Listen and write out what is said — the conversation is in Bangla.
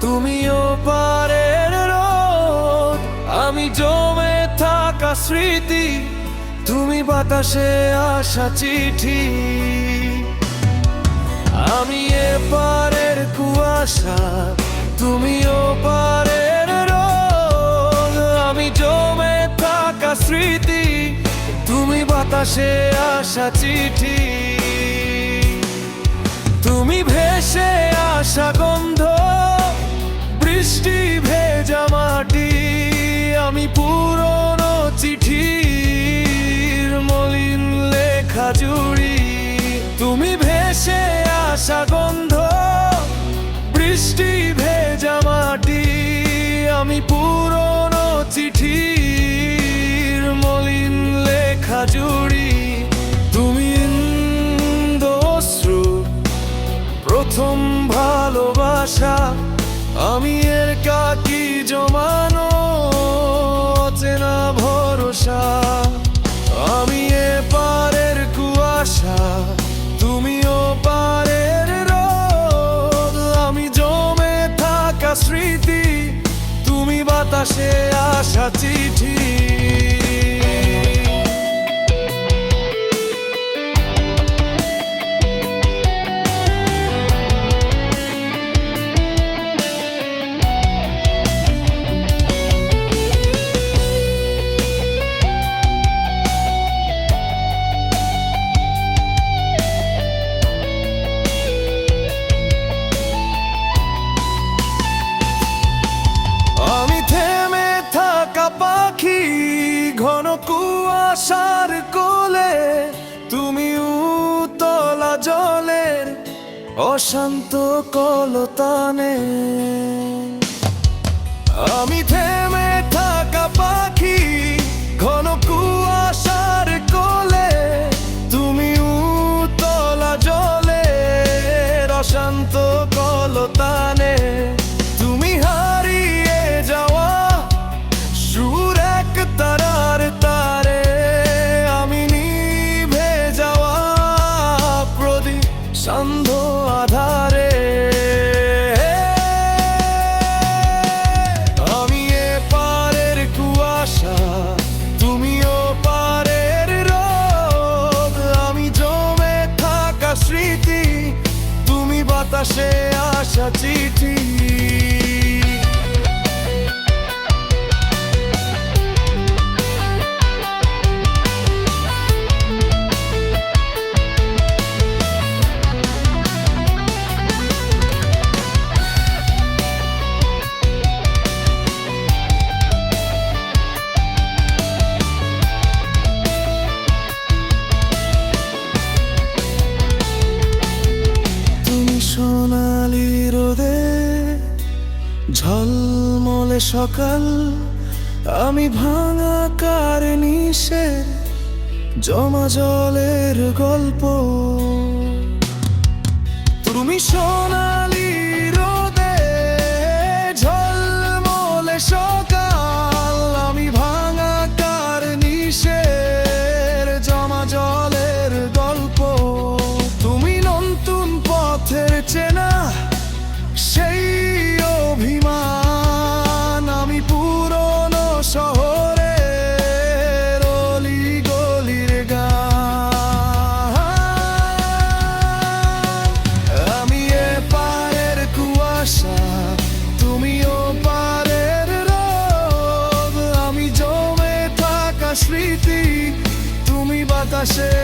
তুমিও পারের রোদ। আমি জমে থাকা স্মৃতি, তুমি বাতাসে আসা চিঠি। আমি এ পারের কুয়াশা, তুমিও পারের রোদ। আমি জমে থাকা স্মৃতি, তুমি বাতাসে আসা চিঠি। তুমি ভেসে আসা গন্ধ বৃষ্টি ভেজা মাটি আমি পুরনো আমি এর কাকি জমানো চেনা ভরসা। আমি এ পারের কুয়াশা, তুমিও পারের রোদ। আমি জমে থাকা স্মৃতি, তুমি বাতাসে আসা চিঠি। কুয়াশার কোলে তুমি উতলা জলের অশান্ত কলতানে। আধারে। আমি এ পারের কুয়াশা তুমিও পারের রোদ। আমি জমে থাকা স্মৃতি, তুমি বাতাসে আসা চিঠি। রোদে ঝলমলে সকাল আমি ভাঙা কার নিশের জমা জলের গল্প। তুমি সোনালি passer.